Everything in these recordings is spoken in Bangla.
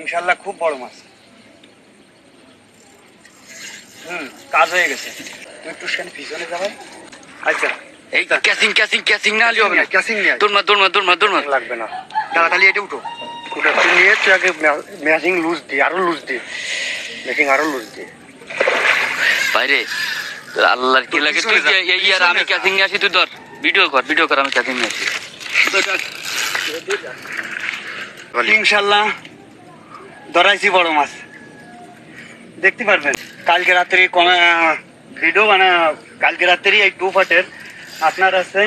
ইনশাল্লাহ খুব বড় মাছ। হুম কাজ হয়ে গেছে। তুই একটু পিছনে যাবে আচ্ছা এই ক্যাসিং ক্যাসিং ক্যাসিং না হবে না ক্যাসিং নিয়ে দৌড় লাগবে না। এটা উঠো। উঠে নিয়ে তুই আগে ম্যাচিং লুজ দি আরও লুজ দি। ম্যাচিং আরও লুজ দি। বাইরে আল্লাহর কি লাগে তুই এই আর আমি ক্যাসিং আসি তুই ধর ভিডিও কর ভিডিও কর আমি ক্যাসিং আসি। ইনশাল্লাহ ধরাইছি বড় মাছ। দেখতে পারবেন কালকে রাত্রে কোন ভিডিও মানে কালকে রাত্রি এই টু পার্টের আপনার আছে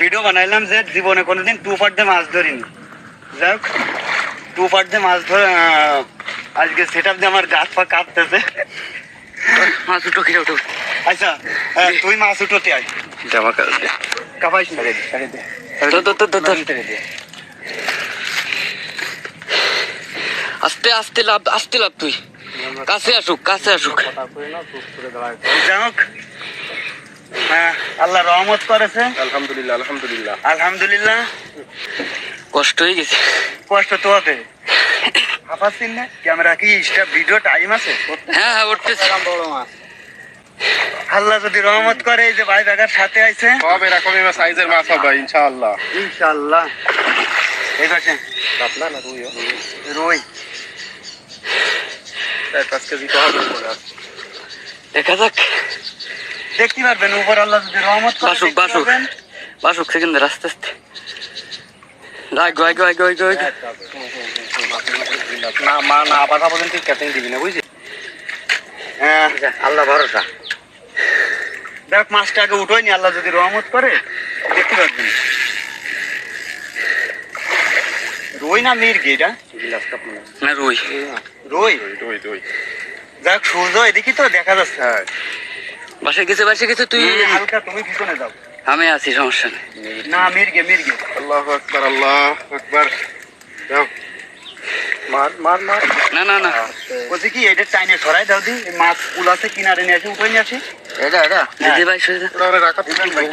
ভিডিও বানাইলাম যে জীবনে কোনোদিন টু পার্ট দিয়ে মাছ ধরিনি। যাই হোক টু পার্ট দিয়ে মাছ ধরে আজকে সেটা দিয়ে আমার গাছ পা কাঁপতেছে। মাছ দুটো খিরে উঠো। আচ্ছা তুই মাছ উঠোতে আয়। আমার কাছে কাপাইস না রে ছেড়ে দে। ধর ছেড়ে দে। আস্তে আস্তে লাভ আস্তে লাভ তুই। কাছে আসুক কাছে আসুক। যাই হোক হ্যাঁ আল্লাহ রহমত করেছে। আলহামদুলিল্লাহ আলহামদুলিল্লাহ। আলহামদুলিল্লাহ। কষ্ট হয়ে গেছে। কষ্ট তো হবে। হাফাচ্ছিস না ক্যামেরা কি স্টাফ ভিডিও টাইম আছে? হ্যাঁ হ্যাঁ উঠতেছে। আল্লাহ যদি রহমত করে এই যে ভাই বেগার সাথে আইছে। সব এরকমই সাইজের মাছ হবে ইনশাআল্লাহ। ইনশাআল্লাহ। এই পাশে। কাতলা না রুই রুই। চার পাঁচ কেজি তো হবে। দেখা যাক। দেখতে পারবেন উপর আল্লাহ যদি রহমত বাসুক বাসুক। বাসুক সেকেন্ডের আস্তে আস্তে। না মা না বাধা পর্যন্ত ক্যাটিং দিবি না বুঝলি? হ্যাঁ। আল্লাহ ভরসা। দেখ মাছটা আগে উঠোয়নি আল্লাহ যদি রহমত করে দেখতে পারবেন রুই না মির্গি এটা? না রুই। রুই? রুই রুই রুই। দেখ সূর্য এদিকে তো দেখা যাচ্ছে। হ্যাঁ। বাসে গেছে বাসে গেছে তুই? হালকা তুমি পিছনে যাও। আমি আছি সমস্যা নেই। না মির্গে মির্গে। আল্লাহ আকবার আল্লাহ আকবার। যাও। মার মার মার। না না না। বলছি কি এটা টাইনে সরাই দাও দি। মাছ কুল আছে কিনারে নিয়ে আসি উঠে নিয়ে আসি। এটা এটা। দিদি ভাই সরে। ওটা রাখা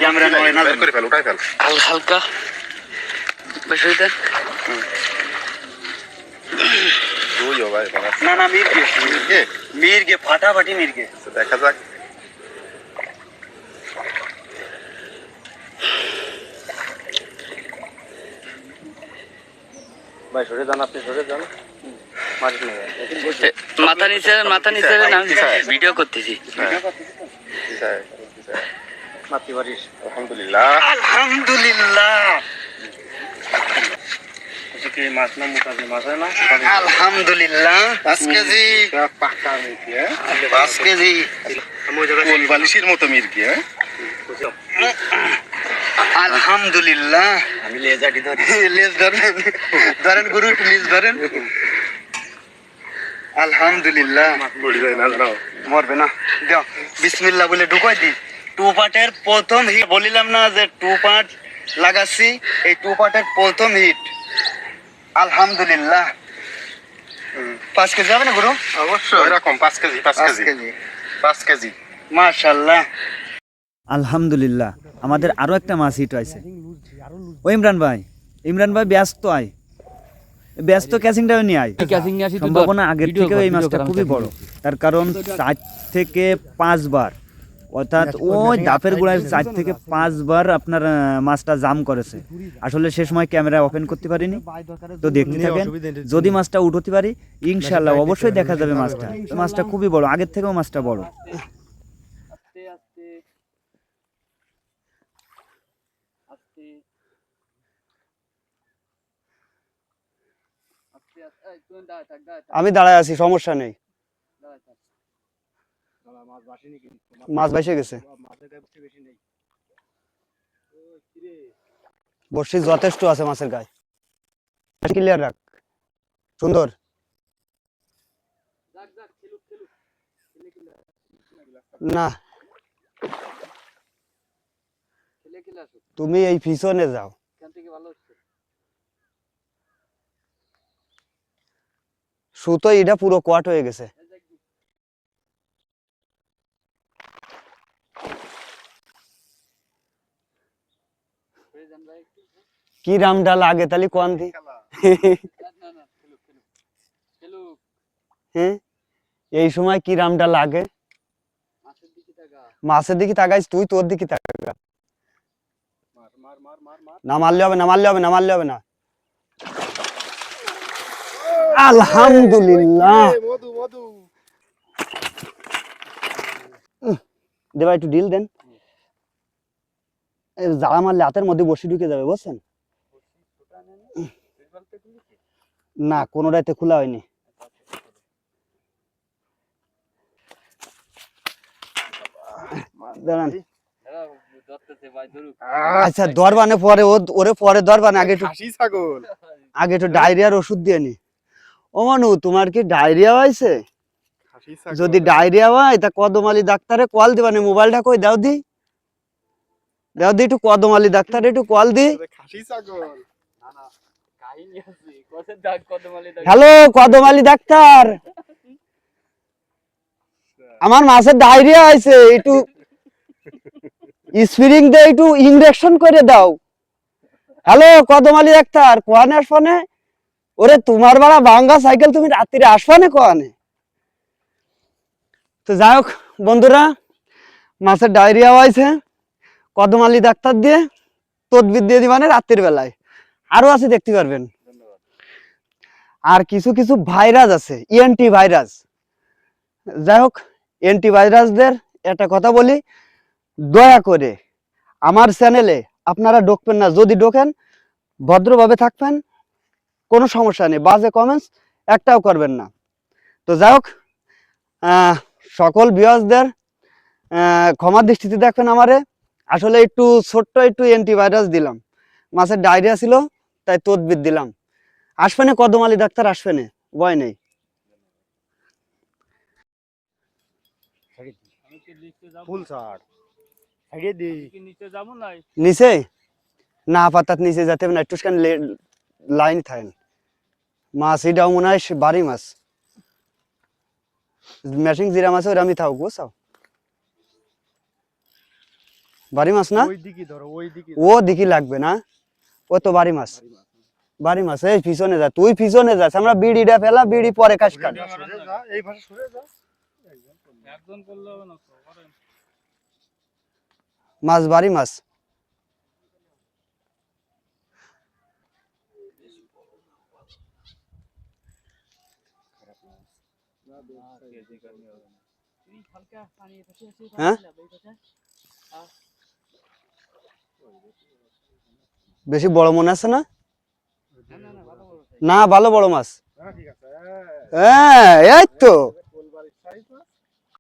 ক্যামেরা নড়ে না করে ফেল উঠাই ফেল। হালকা। হালকা বেশ দেন ভাই না না মির্গে। কে মির্গে ফাটাফাটি মির্গে। দেখা যাক। ভাই সরে যান আপনি সরে যান। মাথা নিচে মাথা নিচে আমি ভিডিও করতেছি। মাতি পারিস আলহামদুলিল্লাহ। আলহামদুলিল্লাহ কি মাছ না মোটা যে মাছ হয় না আলহামদুলিল্লাহ হ্যাঁ বালিশের মতো হ্যাঁ আলহামদুলিল্লাহ। আমি লেজাটি ধরি লেজ ধরেন ধরেন গুরু একটু লেজ ধরেন আলহামদুলিল্লাহ। মরবে না দাও বিসমিল্লাহ বলে ঢুকাই দি। টু পার্টের প্রথম হিট বলিলাম না যে টু পার্ট লাগাচ্ছি এই টু পার্টের প্রথম হিট আলহামদুলিল্লাহ। পাঁচ কেজি হবে না গুরু? অবশ্যই। এরকম পাঁচ কেজি পাঁচ কেজি। পাঁচ কেজি। মাশাল্লাহ আলহামদুলিল্লাহ। আমাদের আরও একটা মাছ হিট হয়েছে। ও ইমরান ভাই ইমরান ভাই ব্যস্ত আয়। ব্যস্ত ক্যাচিংটাও নিয়ে আয়। ক্যাসিং নিয়ে আসি। সম্ভাবনা আগের থেকে এই মাছটা খুবই বড়। তার কারণ চার থেকে পাঁচবার অর্থাৎ ওই দাপের গোড়ায় চার থেকে পাঁচবার আপনার মাছটা জাম করেছে আসলে সে সময় ক্যামেরা ওপেন করতে পারিনি তো দেখতে থাকেন যদি মাছটা উঠতে পারি ইনশাল্লাহ অবশ্যই দেখা যাবে মাছটা মাছটা খুবই বড় আগের থেকেও মাছটা বড় আমি দাঁড়ায় আছি সমস্যা নেই। মাছ ভাসে গেছে। বর্ষি যথেষ্ট আছে মাছের গায়ে। ক্লিয়ার রাখ। সুন্দর। না। তুমি এই পিছনে যাও। সুতো এটা পুরো কোয়াট হয়ে গেছে এই দেখ, হয়ে যান ভাই একটু। কি রামডাল আগে তাহলে কোন দি। হ্যাঁ? এই সময় কি রামটা লাগে মাছের দিকে তাকাইস তুই তোর দিকে তাকা না মারলে হবে না মারলে হবে না মারলে হবে না। আলহামদুলিল্লাহ। দেবা একটু ডিল দেন। এই জ্বালা মারলে হাতের মধ্যে বসে ঢুকে যাবে বুঝছেন? না কোনোটাইতে খোলা হয়নি। দাঁড়ান। আচ্ছা দরবানে পরে ওরে পরে দরবানে আগে একটু ছাগল। আগে একটু ডায়রিয়ার ওষুধ দিয়ে নি। ও মানু তোমার কি ডায়রিয়া হয়েছে? যদি ডায়রিয়া হয় তা কদমালি ডাক্তারে কল দিবা না মোবাইলটা কই? দাও দি। দাও দি একটু কদমালি ডাক্তারে একটু কল দি। খাসি ছাগল। Hello Kadamali doctor. আমার মাছের ডায়রিয়া হয়েছে, একটু স্প্রিং দিয়ে একটু ইনজেকশন করে দাও। হ্যালো কদমালি ডাক্তার, কোয়ানে আসবানে ওরে, তোমার বাড়া বাঙ্গা সাইকেল তুমি রাত্রিরে আসবানে কোয়ানে? তো যাই হোক, বন্ধুরা, মাছের ডায়রিয়া হয়েছে কদমালি ডাক্তার দিয়ে, তদবির দিয়ে দিবানে রাত্রির বেলায়। আরও আছে দেখতে পারবেন। আর কিছু কিছু ভাইরাস আছে ইএনটি ভাইরাস যাই হোক এন্টি ভাইরাসদের একটা কথা বলি, দয়া করে আমার চ্যানেলে আপনারা ঢোকবেন না। যদি ঢোকেন, ভদ্রভাবে থাকবেন, কোনো সমস্যা নেই। বাজে কমেন্টস একটাও করবেন না। তো যাই হোক সকল বিয়াসদের ক্ষমার দৃষ্টিতে দেখবেন আমারে। আসলে একটু ছোট্ট একটু অ্যান্টিভাইরাস দিলাম। মাছের ডায়রিয়া ছিল। তাই তদবির দিলাম। আসবেনে কদম আলী ডাক্তার আসবেনে ভয় নেই। নিচে? না নিচে যেতে না লাইন থাকেন। মাছ এটাও মনে হয় বাড়ি মাছ। ম্যাশিং জিরা মাছ ওরা আমি থাকুক বুঝছ? বাড়ি মাছ না? ও দিকে লাগবে না। ও তো বাড়ি মাছ। বাড়ি মাছ এই পিছনে যা তুই পিছনে যাস আমরা বিড়িটা ফেলা বিড়ি পরে কাজ কাট সরে যা এই পাশে সরে যা। মাছ বাড়ি মাছ। হ্যাঁ? বেশি বড় মনে আছে না? না ভালো বড়। মাছ। হ্যাঁ হ্যাঁ এই তো।